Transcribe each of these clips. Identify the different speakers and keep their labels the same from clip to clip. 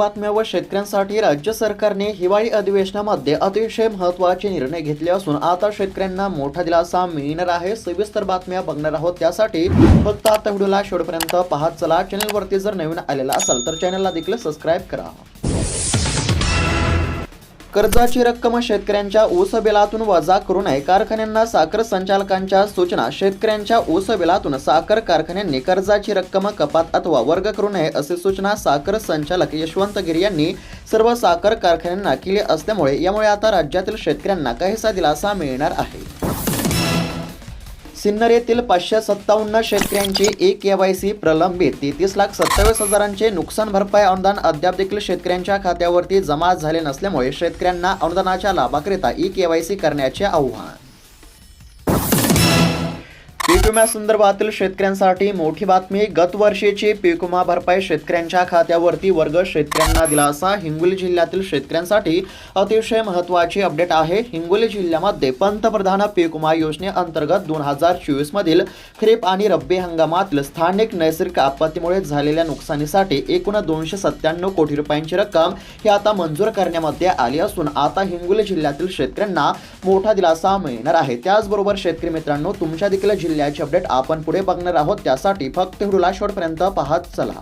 Speaker 1: बातम्या व शेतकऱ्यांसाठी राज्य सरकारने हिवाळी अधिवेशनामध्ये अतिशय महत्त्वाचे निर्णय घेतले असून आता शेतकऱ्यांना मोठा दिलासा मिळणार आहे. सविस्तर बातम्या बघणार आहोत. त्यासाठी फक्त आता व्हिडिओला शेवटपर्यंत पाहत चला. चॅनलवरती जर नवीन आलेला असाल तर चॅनलला देखील सबस्क्राईब करा. कर्जाची रक्कम शेतकऱ्यांच्या ऊस बिलातून वजा करू नये. कारखान्यांना साखर संचालकांच्या सूचना. शेतकऱ्यांच्या ऊस बिलातून साखर कारखान्यांनी कर्जाची रक्कम कपात अथवा वर्ग करू नये असे सूचना साखर संचालक यशवंत गिरी यांनी सर्व साखर कारखान्यांना केली असल्यामुळे यामुळे आता राज्यातील शेतकऱ्यांना काहीसा दिलासा मिळणार आहे. सिन्नर येथील पाचशे सत्तावन्न शेतकऱ्यांची ए के वाय सी प्रलंबित. तेहतीस लाख सत्तावीस हजारांचे नुकसान भरपाई अनुदान अद्याप देखील शेतकऱ्यांच्या खात्यावरती जमा झाले नसल्यामुळे शेतकऱ्यांना अनुदानाच्या लाभाकरिता ई केवायसी करण्याचे आव्हान. विम्यासंदर्भातील शेतकऱ्यांसाठी मोठी बातमी गतवर्षीची पीक विमा भरपाई शेतकऱ्यांच्या खात्यावरती वर्ग शेतकऱ्यांना दिलासा. हिंगोली जिल्ह्यातील शेतकऱ्यांसाठी अतिशय महत्वाची अपडेट आहे. हिंगोली जिल्ह्यामध्ये पंतप्रधान पीक विमा योजनेअंतर्गत दोन हजार चोवीस मधील खरीप आणि रब्बी हंगामातील स्थानिक नैसर्गिक आपत्तीमुळे झालेल्या नुकसानीसाठी एकूण दोनशे सत्त्याण्णव कोटी रुपयांची रक्कम ही आता मंजूर करण्यामध्ये आली असून आता हिंगोली जिल्ह्यातील शेतकऱ्यांना मोठा दिलासा मिळणार आहे. त्याचबरोबर शेतकरी मित्रांनो तुमच्या देखील जिल्ह्याची अपडेट आपण पुढे बघणार आहोत. त्यासाठी फक्त व्हिडिओला शेवटपर्यंत पाहत चला.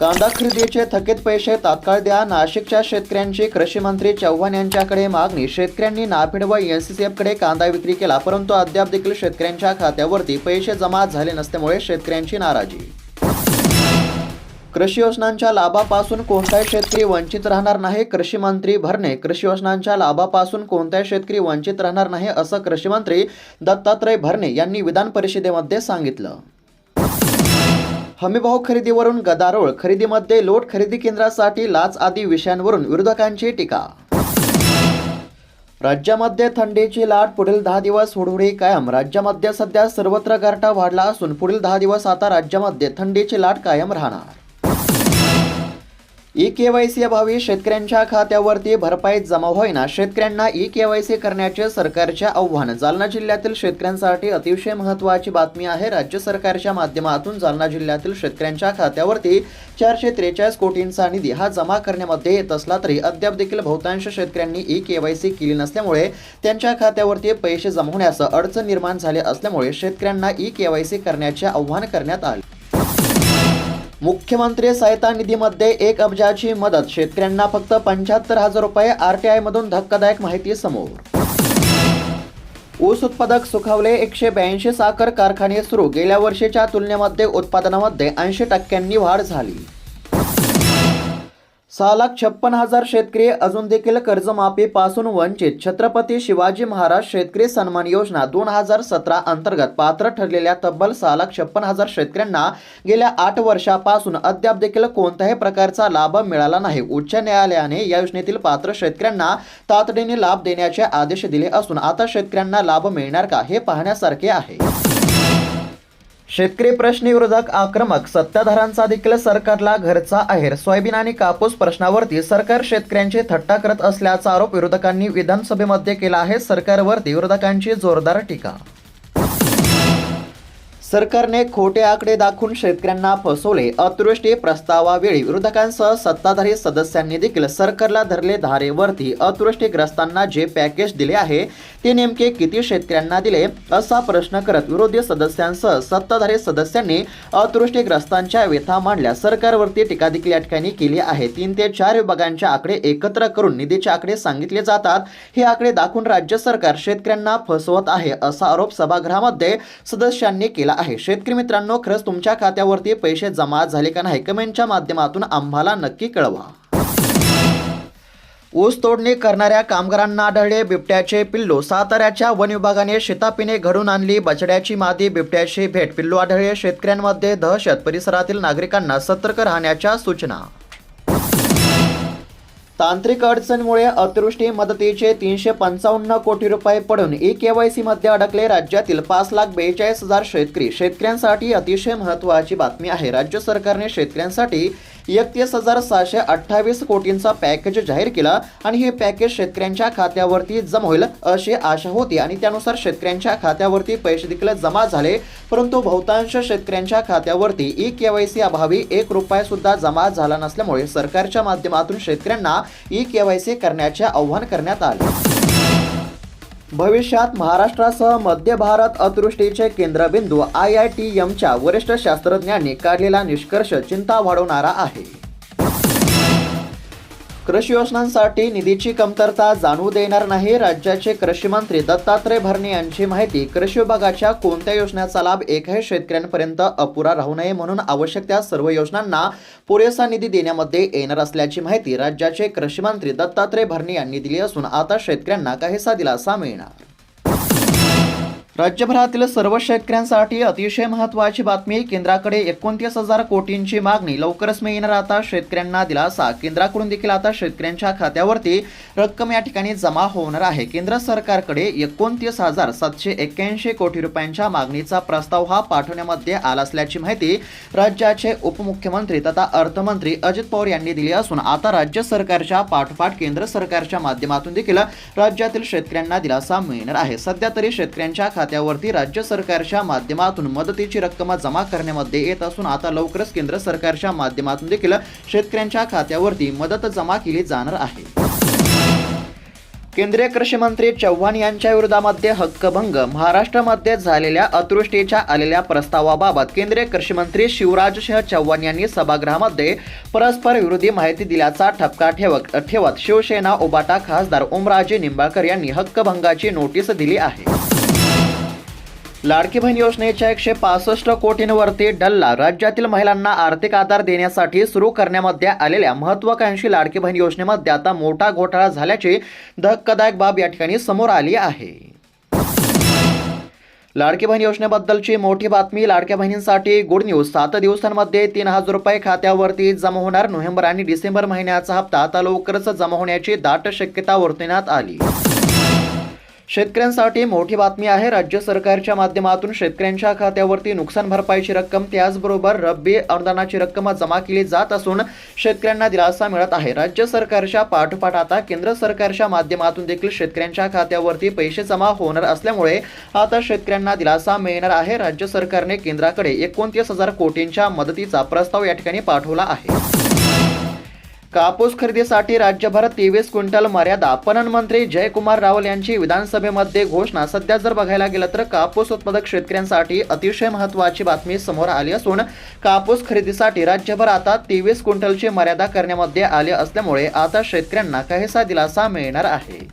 Speaker 1: कांदा खरेदीचे थकीत पैसे तात्काळ द्या. नाशिकच्या शेतकऱ्यांची कृषी मंत्री चव्हाण यांच्याकडे मागणी. शेतकऱ्यांनी नाफेड व एन सी सी एफकडे कांदा विक्री केला परंतु अद्याप देखील शेतकऱ्यांच्या खात्यावरती पैसे जमा झाले नसल्यामुळे शेतकऱ्यांची नाराजी. कृषी योजनांच्या लाभापासून कोणताही शेतकरी वंचित राहणार नाही कृषी मंत्री भरणे. कृषी योजनांच्या लाभापासून कोणताही शेतकरी वंचित राहणार नाही असं कृषी मंत्री दत्तात्रय भरणे यांनी विधान परिषदेमध्ये सांगितलं. हमीभाव खरेदीवरून गदारोळ खरेदीमध्ये लोट खरेदी केंद्रासाठी लाच आदी विषयांवरून विरोधकांची टीका. राज्यामध्ये थंडीची लाट पुढील दहा दिवस हुडहुडी कायम. राज्यामध्ये सध्या सर्वत्र गारठा वाढला असून पुढील दहा दिवस आता राज्यामध्ये थंडीची लाट कायम राहणार. ई केवायसी अभावी शेतकऱ्यांच्या खात्यावरती भरपाई जमा होईना शेतकऱ्यांना ई केवायसी करण्याचे सरकारचे आव्हान. जालना जिल्ह्यातील शेतकऱ्यांसाठी अतिशय महत्त्वाची बातमी आहे. राज्य सरकारच्या माध्यमातून जालना जिल्ह्यातील शेतकऱ्यांच्या खात्यावरती चारशे त्रेचाळीस कोटींचा निधी हा जमा करण्यामध्ये येत असला तरी अद्याप देखील बहुतांश शेतकऱ्यांनी ई केवायसी केली नसल्यामुळे त्यांच्या खात्यावरती पैसे जमा होण्यास अडचण निर्माण झाले असल्यामुळे शेतकऱ्यांना ई केवायसी करण्याचे आव्हान करण्यात आले. मुख्यमंत्री सहायता निधीमध्ये एक अब्जाची मदत. शेतकऱ्यांना फक्त पंच्याहत्तर हजार रुपये आरटीआय मधून धक्कादायक माहिती समोर. ऊस उत्पादक सुखावले एकशे ब्याऐंशी साखर कारखाने सुरू. गेल्या वर्षीच्या तुलनेमध्ये उत्पादनामध्ये ऐंशी टक्क्यांनी वाढ झाली. सहा लाख छप्पन हजार शेतकरी अजून देखील कर्जमाफीपासून वंचित. छत्रपती शिवाजी महाराज शेतकरी सन्मान योजना दोन हजार सतरा अंतर्गत पात्र ठरलेल्या तब्बल सहा लाख छप्पन हजार शेतकऱ्यांना गेल्या आठ वर्षापासून अद्याप देखील कोणत्याही प्रकारचा लाभ मिळाला नाही. उच्च न्यायालयाने या योजनेतील पात्र शेतकऱ्यांना तातडीने लाभ देण्याचे आदेश दिले असून आता शेतकऱ्यांना लाभ मिळणार का हे पाहण्यासारखे आहे. शेतकरी प्रश्नी विरोधक आक्रमक सत्ताधारांचा देखील सरकारला घरचा आहेर. सोयाबीन आणि कापूस प्रश्नावरती सरकार शेतकऱ्यांची थट्टा करत असल्याचा आरोप विरोधकांनी विधानसभेमध्ये केला आहे. सरकारवरती विरोधकांची जोरदार टीका सरकारने खोटे आकडे दाखवून शेतकऱ्यांना फसवले. अतिवृष्टी प्रस्तावावेळी विरोधकांसह सत्ताधारी सदस्यांनी देखील सरकारला धरले धारेवरती अतिवृष्टीग्रस्तांना जे पॅकेज दिले आहे ते नेमके किती शेतकऱ्यांना दिले? असा प्रश्न करत विरोधी सदस्यांसह सत्ताधारी सदस्यांनी अतिवृष्टीग्रस्तांच्या व्यथा मांडल्या. सरकारवरती टीका देखील या ठिकाणी केली आहे. तीन ते चार विभागांचे आकडे एकत्र करून निधीचे आकडे सांगितले जातात. हे आकडे दाखवून राज्य सरकार शेतकऱ्यांना फसवत आहे असा आरोप सभागृहामध्ये सदस्यांनी केला आहे. शेतकरी मित्रांनो खरंच तुमच्या खात्यावरती पैसे जमा झाले का नाही कमेंटच्या माध्यमातून आम्हाला नक्की कळवा. ऊस तोडणी करणाऱ्या कामगारांना आढळले बिबट्याचे पिल्लू. साताऱ्याच्या वन विभागाने शेतापीने घडून आणली. बछड्याची मादी बिबट्याची भेट पिल्लू आढळले. शेतकऱ्यांमध्ये दहशत परिसरातील नागरिकांना सतर्क राहण्याच्या सूचना. तांत्रिक अडचणीमुळे अतिवृष्टी मदतीचे तीनशे पंचावन्न कोटी रुपये पडून ई केवायसी मध्ये अडकले राज्यातील पाच लाख बेचाळीस हजार शेतकरी. शेतकऱ्यांसाठी अतिशय महत्त्वाची बातमी आहे. राज्य सरकारने शेतकऱ्यांसाठी एकतीस हजार सहाशे अठ्ठावीस कोटींचा पॅकेज जाहीर केला आणि हे पॅकेज शेतकऱ्यांच्या खात्यावरती जमा होईल अशी आशा होती आणि त्यानुसार शेतकऱ्यांच्या खात्यावरती पैसे देखील जमा झाले. परंतु बहुतांश शेतकऱ्यांच्या खात्यावरती ई केवायसी अभावी एक रुपया सुद्धा जमा झाला नसल्यामुळे सरकारच्या माध्यमातून शेतकऱ्यांना ई केवायसी करण्याचे आवाहन करण्यात आले. भविष्यात महाराष्ट्रासह मध्य भारत अतिवृष्टीचे केंद्रबिंदू आय आय टी एमच्या वरिष्ठ शास्त्रज्ञांनी काढलेला निष्कर्ष चिंता वाढवणारा आहे. कृषी योजनांसाठी निधीची कमतरता जाणू देणार नाही राज्याचे कृषी मंत्री दत्तात्रय भरणे यांची माहिती कृषी विभागाच्या कोणत्या योजनेचा लाभ एकही शेतकऱ्यांपर्यंत अपुरा राहू नये म्हणून आवश्यक त्या सर्व योजनांना पुरेसा निधी देण्यामध्ये येणार असल्याची माहिती राज्याचे कृषी मंत्री दत्तात्रय भरणे यांनी दिली असून आता शेतकऱ्यांना काहीसा दिलासा मिळणार. राज्यभरातील सर्व शेतकऱ्यांसाठी अतिशय महत्त्वाची बातमी केंद्राकडे एकोणतीस हजार कोटींची मागणी. लवकरच मिळणार आता शेतकऱ्यांना दिलासा. केंद्राकडून देखील आता शेतकऱ्यांच्या खात्यावरती रक्कम या ठिकाणी जमा होणार आहे. केंद्र सरकारकडे एकोणतीस हजार सातशे एक्क्याऐंशी कोटी रुपयांच्या मागणीचा प्रस्ताव हा पाठवण्यामध्ये आला असल्याची माहिती राज्याचे उपमुख्यमंत्री तथा अर्थमंत्री अजित पवार यांनी दिली असून आता राज्य सरकारच्या पाठोपाठ केंद्र सरकारच्या माध्यमातून देखील राज्यातील शेतकऱ्यांना दिलासा मिळणार आहे. सध्या तरी शेतकऱ्यांच्या खात्या खात्यावरती राज्य सरकारच्या माध्यमातून मदतीची रक्कम जमा करण्यामध्ये येत असून आता लवकरच केंद्र सरकारच्या माध्यमातून देखील शेतकऱ्यांच्या खात्यावरती मदत जमा केली जाणार आहे. केंद्रीय कृषी मंत्री चव्हाण यांच्या विरोधामध्ये हक्कभंग. महाराष्ट्रामध्ये झालेल्या अतृष्टीच्या आलेल्या प्रस्तावाबाबत केंद्रीय कृषी मंत्री शिवराज सिंह चव्हाण यांनी सभागृहामध्ये परस्पर विरोधी माहिती दिल्याचा ठपका ठेवत ठेवत शिवसेना उबाटा खासदार ओमराजे निंबाळकर यांनी हक्कभंगाची नोटीस दिली आहे. लाडकी बहीण योजनेच्या एकशे पासष्ट कोटींवरती डल्ला राज्यातील महिलांना आर्थिक आधार देण्यासाठी सुरू करण्यामध्ये आलेल्या महत्वाकांक्षी लाडकी बहीण योजनेमध्ये आता मोठा घोटाळा झाल्याची धक्कादायक बाब या ठिकाणी समोर आली आहे. लाडकी बहीण योजनेबद्दलची मोठी बातमी लाडक्या बहिणींसाठी गुड न्यूज सात दिवसांमध्ये तीन हजार रुपये खात्यावरती जमा होणार. नोव्हेंबर आणि डिसेंबर महिन्याचा हप्ता आता लवकरच जमा होण्याची दाट शक्यता वर्तवण्यात आली. शेतकऱ्यांसाठी मोठी बातमी आहे. राज्य सरकारच्या माध्यमातून शेतकऱ्यांच्या खात्यावरती नुकसान भरपाईची रक्कम त्याचबरोबर रब्बी अनुदानाची रक्कम जमा केली जात असून शेतकऱ्यांना दिलासा मिळत आहे. राज्य सरकारच्या पाठोपाठ आता केंद्र सरकारच्या माध्यमातून देखील शेतकऱ्यांच्या खात्यावरती पैसे जमा होणार असल्यामुळे आता शेतकऱ्यांना दिलासा मिळणार आहे. राज्य सरकारने केंद्राकडे एकोणतीस हजार कोटींच्या मदतीचा प्रस्ताव या ठिकाणी पाठवला आहे. कापूस खरेदीसाठी राज्यभर तेवीस क्विंटल मर्यादा. पणन मंत्री जयकुमार रावल यांची विधानसभेमध्ये घोषणा. सध्या जर बघायला गेलं तर कापूस उत्पादक शेतकऱ्यांसाठी अतिशय महत्त्वाची बातमी समोर आली असून कापूस खरेदीसाठी राज्यभर आता तेवीस क्विंटलची मर्यादा करण्यामध्ये आली असल्यामुळे आता शेतकऱ्यांना काहीसा दिलासा मिळणार आहे.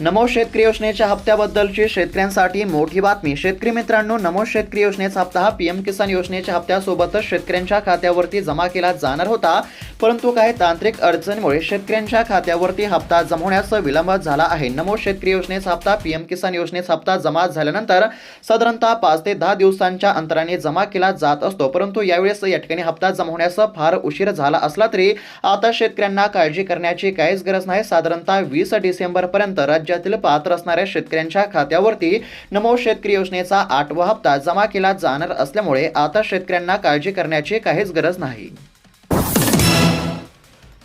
Speaker 1: नमो शेतकरी योजनेच्या हप्त्याबद्दलची शेतकऱ्यांसाठी मोठी बातमी. शेतकरी मित्रांनो नमो शेतकरी योजनेचा हप्ता हा पीएम किसान योजनेच्या हप्त्यासोबतच शेतकऱ्यांच्या खात्यावरती जमा केला जाणार होता. परंतु काही तांत्रिक अडचणीमुळे शेतकऱ्यांच्या खात्यावरती हप्ता जमवण्यास विलंब झाला आहे. नमो शेतकरी योजनेचा हप्ता पीएम किसान योजनेचा हप्ता जमा झाल्यानंतर साधारणतः पाच ते दहा दिवसांच्या अंतराने जमा केला जात असतो. परंतु यावेळेस या ठिकाणी हप्ता जमवण्यास फार उशीर झाला असला तरी आता शेतकऱ्यांना काळजी करण्याची काहीच गरज नाही. साधारणतः वीस डिसेंबर पर्यंत राज्यातील पात्र असणाऱ्या शेतकऱ्यांच्या खात्यावरती नमो शेतकरी योजनेचा आठवा हप्ता जमा केला जाणार असल्यामुळे आता शेतकऱ्यांना काळजी करण्याची काहीच गरज नाही.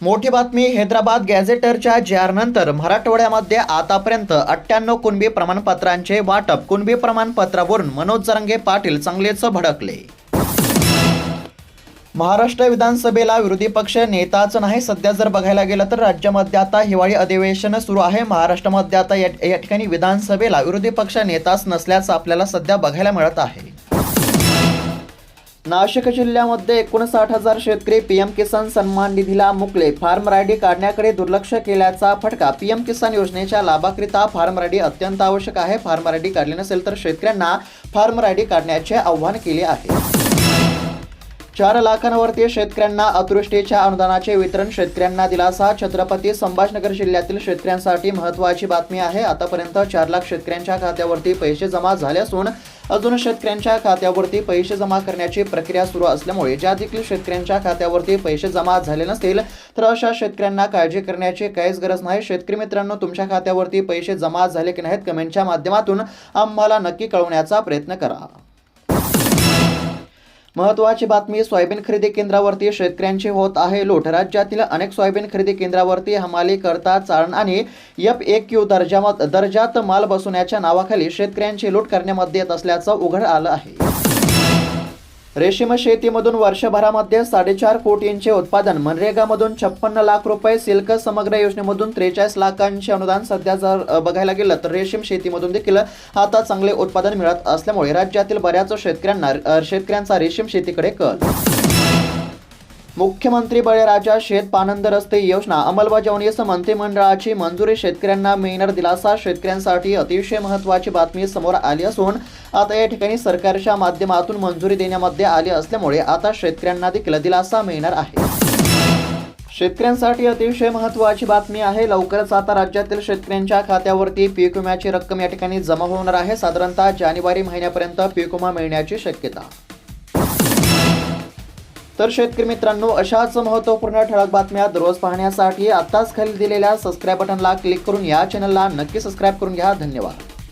Speaker 1: मोठी बातमी हैदराबाद गॅझेटरच्या जी मराठवाड्यामध्ये आतापर्यंत अठ्ठ्याण्णव कुणबी प्रमाणपत्रांचे वाटप कुणबी प्रमाणपत्रावरून मनोज जरंगे पाटील चांगलेच भडकले. महाराष्ट्र विधानसभेला विरोधी पक्ष नेताच नाही सध्या जर बघायला गेलं तर राज्यामध्ये आता हिवाळी अधिवेशन सुरू आहे. महाराष्ट्रामध्ये आता या ठिकाणी विधानसभेला विरोधी पक्ष नेताच नसल्याचं आपल्याला सध्या बघायला मिळत आहे. नाशिक जिल्ह्यामध्ये एकोणसाठ हजार शेतकरी पीएम किसान सन्मान निधीला मुकले. फार्म रायडी काढण्याकडे दुर्लक्ष केल्याचा फटका. पीएम किसान योजनेच्या लाभाकरिता फार्म रायडी अत्यंत आवश्यक आहे. फार्म रायडी काढली नसेल तर शेतकऱ्यांना फार्म रायडी काढण्याचे आव्हान केले आहे. चार लाखांवरती शेतकऱ्यांना अतिवृष्टीच्या अनुदानाचे वितरण शेतकऱ्यांना दिलासा. छत्रपती संभाजनगर जिल्ह्यातील शेतकऱ्यांसाठी महत्त्वाची बातमी आहे. आतापर्यंत चार लाख शेतकऱ्यांच्या खात्यावरती पैसे जमा झाले असून अजून शेतकऱ्यांच्या खात्यावरती पैसे जमा करण्याची प्रक्रिया सुरू असल्यामुळे ज्या देखील शेतकऱ्यांच्या खात्यावरती पैसे जमा झाले नसतील तर अशा शेतकऱ्यांना काळजी करण्याची काहीच गरज नाही. शेतकरी मित्रांनो तुमच्या खात्यावरती पैसे जमा झाले की नाहीत कमेंटच्या माध्यमातून आम्हाला नक्की कळवण्याचा प्रयत्न करा. महत्वाची बातमी सोयाबीन खरेदी केंद्रावरती शेतकऱ्यांची होत आहे लूट. राज्यातील अनेक सोयाबीन खरेदी केंद्रावरती हमाली करता चाळण आणि एफ ए क्यू दर्जा दर्जात माल बसवण्याच्या नावाखाली शेतकऱ्यांची लूट करण्यामध्ये येत असल्याचं उघड आलं आहे. रेशीम शेतीमधून वर्षभरामध्ये साडेचार कोटींचे उत्पादन मनरेगामधून छप्पन्न लाख रुपये सिल्क समग्र योजनेमधून त्रेचाळीस लाखांचे अनुदान सध्या जर बघायला गेलं तर रेशीम शेतीमधून देखील आता चांगले उत्पादन मिळत असल्यामुळे राज्यातील बऱ्याच शेतकऱ्यांना शेतकऱ्यांचा रेशीम शेतीकडे कल. मुख्यमंत्री बळीराजा शेत पानंद रस्ते योजना अंमलबजावणीस मंत्रिमंडळाची मंजुरी शेतकऱ्यांना मिळणार दिलासा शेतकऱ्यांसाठी अतिशय महत्त्वाची बातमी समोर आली असून आता या ठिकाणी सरकारच्या माध्यमातून मंजुरी देण्यामध्ये आली असल्यामुळे आता शेतकऱ्यांना देखील दिलासा मिळणार आहे. शेतकऱ्यांसाठी अतिशय महत्त्वाची बातमी आहे. लवकरच आता राज्यातील शेतकऱ्यांच्या खात्यावरती पीक विम्याची रक्कम या ठिकाणी जमा होणार आहे. साधारणतः जानेवारी महिन्यापर्यंत पीक विमा मिळण्याची शक्यता. तर शेतकरी मित्रांनो अशाच महत्त्वपूर्ण ठळक बातम्या दररोज पाहण्यासाठी आत्ताच खाली दिलेल्या सबस्क्राईब बटनला क्लिक करून या चॅनलला नक्की सबस्क्राईब करून घ्या. धन्यवाद.